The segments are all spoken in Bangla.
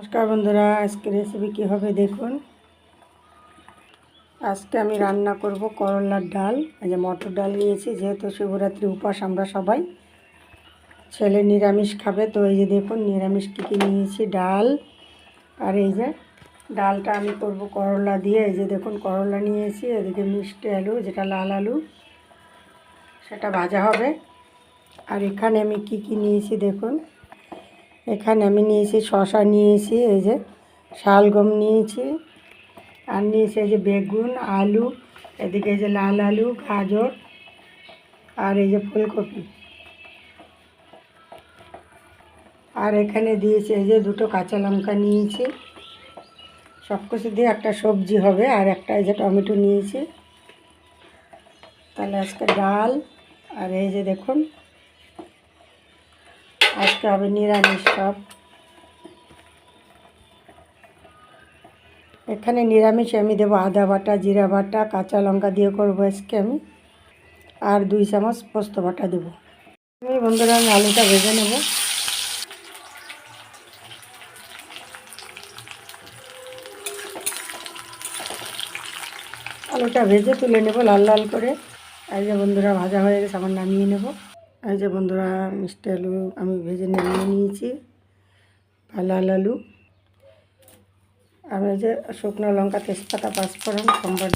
নমস্কার বন্ধুরা আজকে রেসিপি কী হবে দেখুন। আজকে আমি রান্না করব করলার ডাল। এই যে মটর ডাল নিয়েছি, যেহেতু শিবরাত্রি উপাস আমরা সবাই, ছেলে নিরামিষ খাবে, তো এই যে দেখুন নিরামিষ কী কী নিয়েছি, ডাল। আর এই যে ডালটা আমি করব করলা দিয়ে, এই যে দেখুন করলা নিয়েছি, এদিকে মিষ্টি আলু, যেটা লাল আলু, সেটা ভাজা হবে। আর এখানে আমি কি কি নিয়েছি দেখুন। এখানে আমি নিয়েছি শশা নিয়েছি, এই যে শালগম নিয়েছি, আর নিয়েছি এই যে বেগুন, আলু, এদিকে যে লাল আলু, গাজর, আর এই যে ফুলকপি। আর এখানে দিয়েছি এই যে দুটো কাঁচা লঙ্কা নিয়েছি। সব কিছু দিয়ে একটা সবজি হবে, আর একটা এই যে টমেটো নিয়েছি। তাহলে আজকে ডাল, আর এই যে দেখুন আজকে হবে নিরামিষ সব। এখানে নিরামিষ আমি দেবো আদা বাটা, জিরা বাটা, কাঁচা লঙ্কা দিয়ে করব আজকে আমি। আর দুই চামচ পোস্ত বাটা দেবো। আমি বন্ধুরা আমি আলুটা ভেজে নেব। আলুটা ভেজে তুলে নেব লাল লাল করে। যে বন্ধুরা ভাজা হয়ে গেছে আমার নামিয়ে নেব। এই যে বন্ধুরা, মিষ্টি আলু আমি ভেজে নামিয়ে নিয়েছি লাল আলু আমি এই যে শুকনো লঙ্কা, তেজপাতা, পাঁচফোড়ন, সম্বার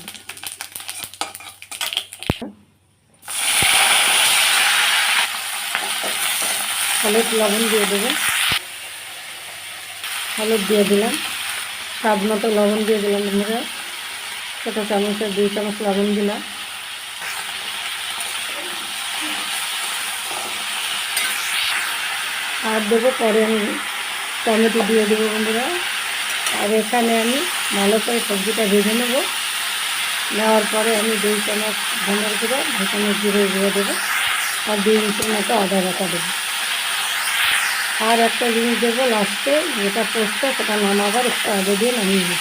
হলুদ, লবণ দিয়ে দেবো। হলুদ দিয়ে দিলাম। স্বাদ মতো লবণ দিয়ে দিলাম বন্ধুরা। ছোটো চামচের দুই চামচ লবণ দিলাম। আর দেবো, পরে আমি টমেটো দিয়ে দেবো বন্ধুরা। আর এখানে আমি ভালো করে সবজিটা ভেজে নেব। নেওয়ার পরে আমি দুই চামচ ধনের গুঁড়ো, দুই চামচ জিরে গুঁড়ো দেবো। আর দুই ইঞ্চির মতো আদা বাটা দেবো। আর একটা জিনিস দেবো লাস্টে, যেটা পোস্ত, সেটা নামাবার একটু আগে দিয়ে নামিয়ে দেবো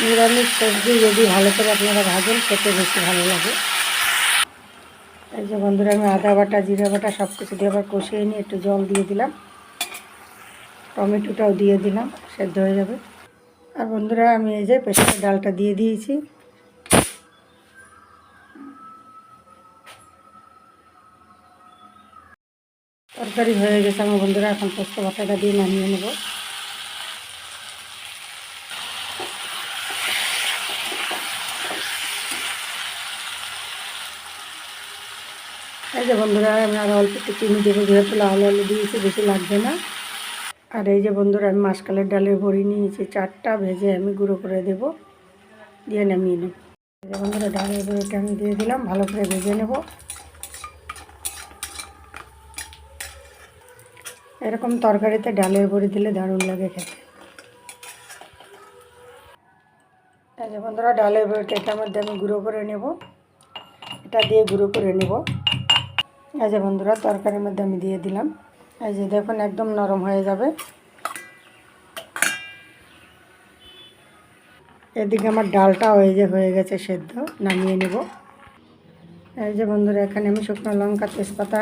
নিরামিষ সবজি যদি ভালো করে আপনারা ভাজেন, খেতে বেশি ভালো লাগে। এই যে বন্ধুরা, আমি আদা বাটা, জিরা বাটা সব কিছু দিয়ে আবার কষিয়ে নিয়ে একটু জল দিয়ে দিলাম। টমেটোটাও দিয়ে দিলাম, সেদ্ধ হয়ে যাবে। আর বন্ধুরা, আমি এই যে প্রেশারের ডালটা দিয়ে দিয়েছি। তরকারি হয়ে গেছে আমার বন্ধুরা, এখন পোস্ত বাটাটা দিয়ে নামিয়ে নেব। এই যে বন্ধুরা, আমি আরও অল্প একটু চিনি দেবো, যেহেতু লাল আলু দিয়েছি, বেশি লাগবে না। আর এই যে বন্ধুরা, আমি মাসকালের ডালের বড়ি নিয়েছি, চারটা ভেজে আমি গুঁড়ো করে দেব, দিয়ে নামিয়ে নেব। এই যে বন্ধুরা, ডালের বড়িটা আমি দিয়ে দিলাম, ভালো করে ভেজে নেব। এরকম তরকারিতে ডালের বড়ি দিলে দারুণ লাগে খেতে। এই যে বন্ধুরা, ডালের বড়িটা এটার মধ্যে আমি গুঁড়ো করে নেব। এটা দিয়ে গুঁড়ো করে নেব। এই যে বন্ধুরা, তরকারির মধ্যে আমি দিয়ে দিলাম। এই যে দেখুন, একদম নরম হয়ে যাবে। এদিকে আমার ডালটা হয়ে যে হয়ে গেছে সেদ্ধ, নামিয়ে নেব। এই যে বন্ধুরা, এখানে আমি শুকনো লঙ্কা, তেজপাতা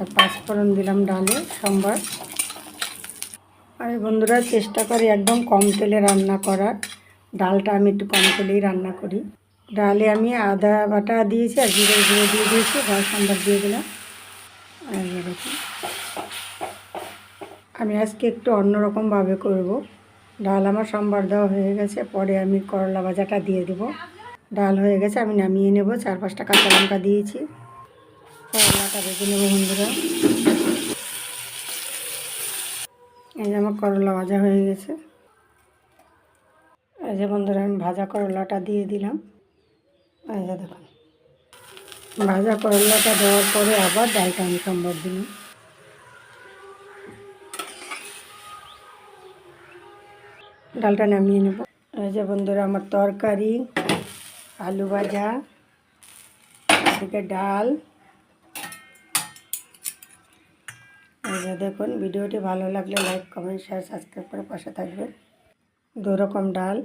আর পাঁচফোড়ন দিলাম ডালে, সোমবার। আমি বন্ধুরা, চেষ্টা করি একদম কম তেলে রান্না করার। ডালটা আমি একটু কম তেলেই রান্না করি। ডালে আমি আদা বাটা দিয়েছি আর জিরে গুঁড়ো দিয়ে দিয়েছি ঘর সাম্বার দিয়ে দিলাম। যে আমি আজকে একটু অন্যরকমভাবে করব। ডাল আমার সম্বার দেওয়া হয়ে গেছে, পরে আমি করলা ভাজাটা দিয়ে দেব। ডাল হয়ে গেছে, আমি নামিয়ে নেব চার পাঁচটা কাঁচা লঙ্কা দিয়েছি। করলাটা ভেজে নেব বন্ধুরা। এই যে আমার করলা ভাজা হয়ে গেছে। এই যে বন্ধুরা, আমি ভাজা করলাটা দিয়ে দিলাম। এই দেখুন ভাজা করলাটা দেওয়ার পরে আবার ডালটা আমি সম্ভব দিলাম। ডালটা নামিয়ে নেব। এই যে বন্ধুরা, আমার তরকারি, আলু ভাজা এদিকে ডাল। এই দেখুন, ভিডিওটি ভালো লাগলে লাইক, কমেন্ট শেয়ার সাবস্ক্রাইব করে পাশে থাকবেন। দু রকম ডাল।